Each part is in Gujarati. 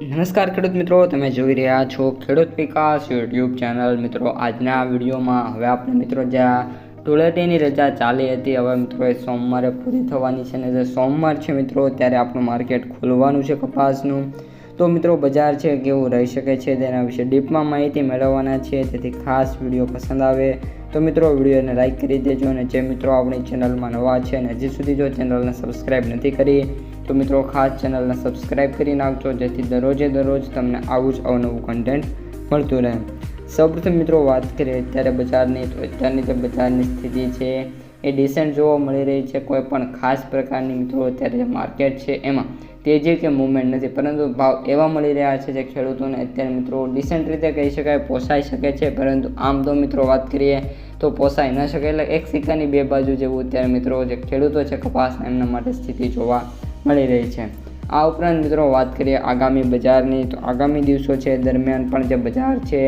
નમસ્કાર ખેડૂત મિત્રો, તમે જોઈ રહ્યા છો ખેડૂત વિકાસ યુટ્યુબ ચેનલ. મિત્રો, આજના વિડીયોમાં હવે આપણે મિત્રો જ્યાં ધૂળેટીની રજા ચાલી હતી, હવે મિત્રો એ સોમવારે પૂરી થવાની છે ને જે સોમવાર છે મિત્રો, ત્યારે આપણું માર્કેટ ખોલવાનું છે કપાસનું. તો મિત્રો બજાર છે કેવું રહી શકે છે તેના વિશે ડીપમાં માહિતી મેળવવાના છે, તેથી ખાસ વીડિયો પસંદ આવે તો મિત્રો વિડીયોને લાઇક કરી દેજો અને જે મિત્રો આપણી ચેનલમાં નવા છે અને હજી સુધી જો ચેનલને સબસ્ક્રાઈબ નથી કરી, તો મિત્રો ખાસ ચેનલને સબસ્ક્રાઈબ કરી નાખજો, જેથી દરરોજે દરરોજ તમને આવું જ અવનવું કન્ટેન્ટ મળતું રહે. સૌપ્રથમ મિત્રો વાત કરીએ અત્યારે બજારની, તો અત્યારની જે બજારની સ્થિતિ છે એ ડિસેન્ટ જોવા મળી રહી છે. કોઈ પણ ખાસ પ્રકારની મિત્રો અત્યારે જે માર્કેટ છે એમાં તેજી કે મૂવમેન્ટ નથી. પરંતુ ભાવ એવા મળી રહ્યા છે જે ખેડૂતોને અત્યારે મિત્રો ડિસેન્ટ રીતે કહી શકાય, પોસાઈ શકે છે. પરંતુ આમ તો મિત્રો વાત કરીએ તો પોસાઈ ન શકે. એટલે એક સિક્કાની બે બાજુ જેવું અત્યારે મિત્રો જે ખેડૂતો છે, કપાસના એમના માટે સ્થિતિ જોવા મળી રહી છે. આ ઉપરાંત મિત્રો વાત કરીએ આગામી બજારની, તો આગામી દિવસો છે, દરમિયાન પણ જે બજાર છે,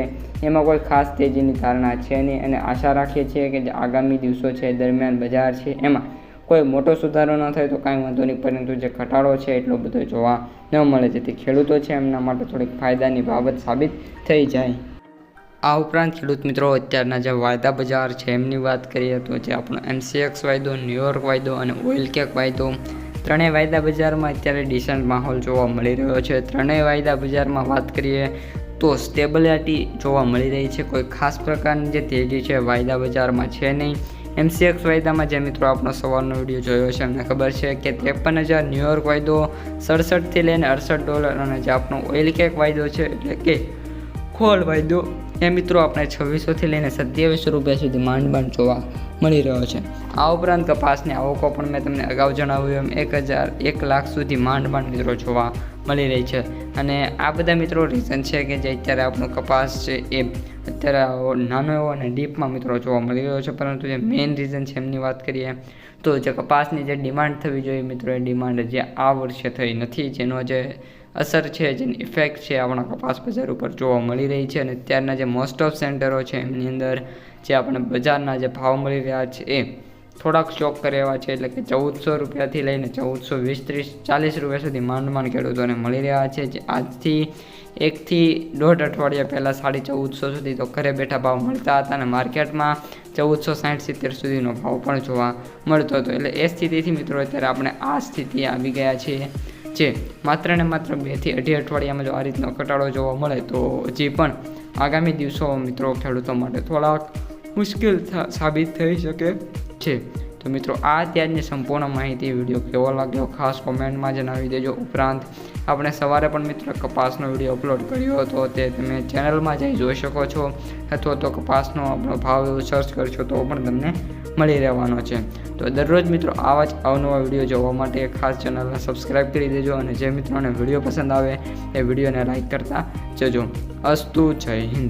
એમાં કોઈ ખાસ તેજીની ધારણા છે નહીં અને આશા રાખીએ છીએ કે જે આગામી દિવસો છે, દરમિયાન બજાર છે, એમાં કોઈ મોટો સુધારો ન થાય તો કાંઈ વાંધો નહીં, પરંતુ જે ઘટાડો છે, એટલો બધો જોવા ન મળે, જેથી ખેડૂતો છે, એમના માટે થોડીક ફાયદાની બાબત સાબિત થઈ જાય. આ ઉપરાંત ખેડૂત મિત્રો, અત્યારના જે વાયદા બજાર છે, એમની વાત કરીએ તો જે આપણો એમસીએક્સ વાયદો, ન્યુયોર્ક વાયદો અને ઓઇલ કેક વાયદો ત્રણેય વાયદા બજારમાં અત્યારે ડિસન્ટ માહોલ જોવા મળી રહ્યો છે. ત્રણેય વાયદા બજારમાં વાત કરીએ તો સ્ટેબિલિટી જોવા મળી રહી છે. કોઈ ખાસ પ્રકારની જે તેજી છે, વાયદા બજારમાં છે નહીં. એમસીએક્સ વાયદામાં જે મિત્રો આપણો સવારનો વીડિયો જોયો છે એમને ખબર છે કે ત્રેપન હજાર ન્યુયોર્ક વાયદો સડસઠથી લઈને અડસઠ ડોલર અને જે આપણો ઓઇલ કેક વાયદો છે, એટલે કે ખોળ દો. એ મિત્રો, આપણે છવ્વીસોથી લઈને સત્યાવીસો રૂપિયા સુધી માંડ માંડ જોવા મળી રહ્યો છે. આ ઉપરાંત કપાસની આવકો પણ મેં તમને અગાઉ જણાવ્યું એમ, એક હજાર એક લાખ સુધી માંડ માંડ મિત્રો જોવા મળી રહી છે. અને આ બધા મિત્રો રીઝન છે કે જે અત્યારે આપણો કપાસ છે એ અત્યારે નાનો એવો અને ડીપમાં મિત્રો જોવા મળી રહ્યો છે. પરંતુ જે મેઇન રીઝન છે એમની વાત કરીએ, તો જે કપાસની જે ડિમાન્ડ થવી જોઈએ મિત્રો, એ ડિમાન્ડ જે આ વર્ષે થઈ નથી. જેનો જે અસર છે, જેની ઇફેક્ટ છે, આપણા કપાસ બજાર ઉપર જોવા મળી રહી છે અને અત્યારના જે મોસ્ટ ઓફ સેન્ટરો છે, એમની અંદર જે આપણે બજારના જે ભાવ મળી રહ્યા છે, એ થોડાક ચોક કરે એવા છે, એટલે કે ચૌદસો રૂપિયાથી લઈને ચૌદસો વીસ ત્રીસ ચાલીસ રૂપિયા સુધી માંડ માંડ ખેડૂતોને મળી રહ્યા છે, જે આજથી એકથી દોઢ અઠવાડિયા પહેલાં સાડી ચૌદસો સુધી તો ઘરે બેઠા ભાવ મળતા હતા અને માર્કેટમાં ચૌદસો સાઠ સિત્તેર સુધીનો ભાવ પણ જોવા મળતો હતો. એટલે એ સ્થિતિથી મિત્રો, અત્યારે આપણે આ સ્થિતિ આવી ગયા છીએ. જે માત્ર ને માત્ર બેથી અઢી અઠવાડિયામાં જો આ રીતનો ઘટાડો જોવા મળે તો હજી પણ આગામી દિવસો મિત્રો ખેડૂતો માટે થોડાક મુશ્કેલ સાબિત થઈ શકે છે. તો મિત્રો, આ ત્યાજની સંપૂર્ણ માહિતી વીડિયો કેવો લાગ્યો, ખાસ કોમેન્ટમાં જણાવી દેજો. ઉપરાંત, આપણે સવારે પણ મિત્રો કપાસનો વીડિયો અપલોડ કર્યો હતો, તે તમે ચેનલમાં જઈ જોઈ શકો છો, અથવા તો કપાસનો આપણો ભાવ એવું સર્ચ કરશો તો પણ તમને મળી રહેવાનો છે. તો દરરોજ મિત્રો, આવા જ અવનવા વીડિયો જોવા માટે ખાસ ચેનલને સબસ્ક્રાઈબ કરી દેજો અને જે મિત્રોને વીડિયો પસંદ આવે, એ વિડીયોને લાઇક કરતા જજો. અસ્તુ જય હિન્દ.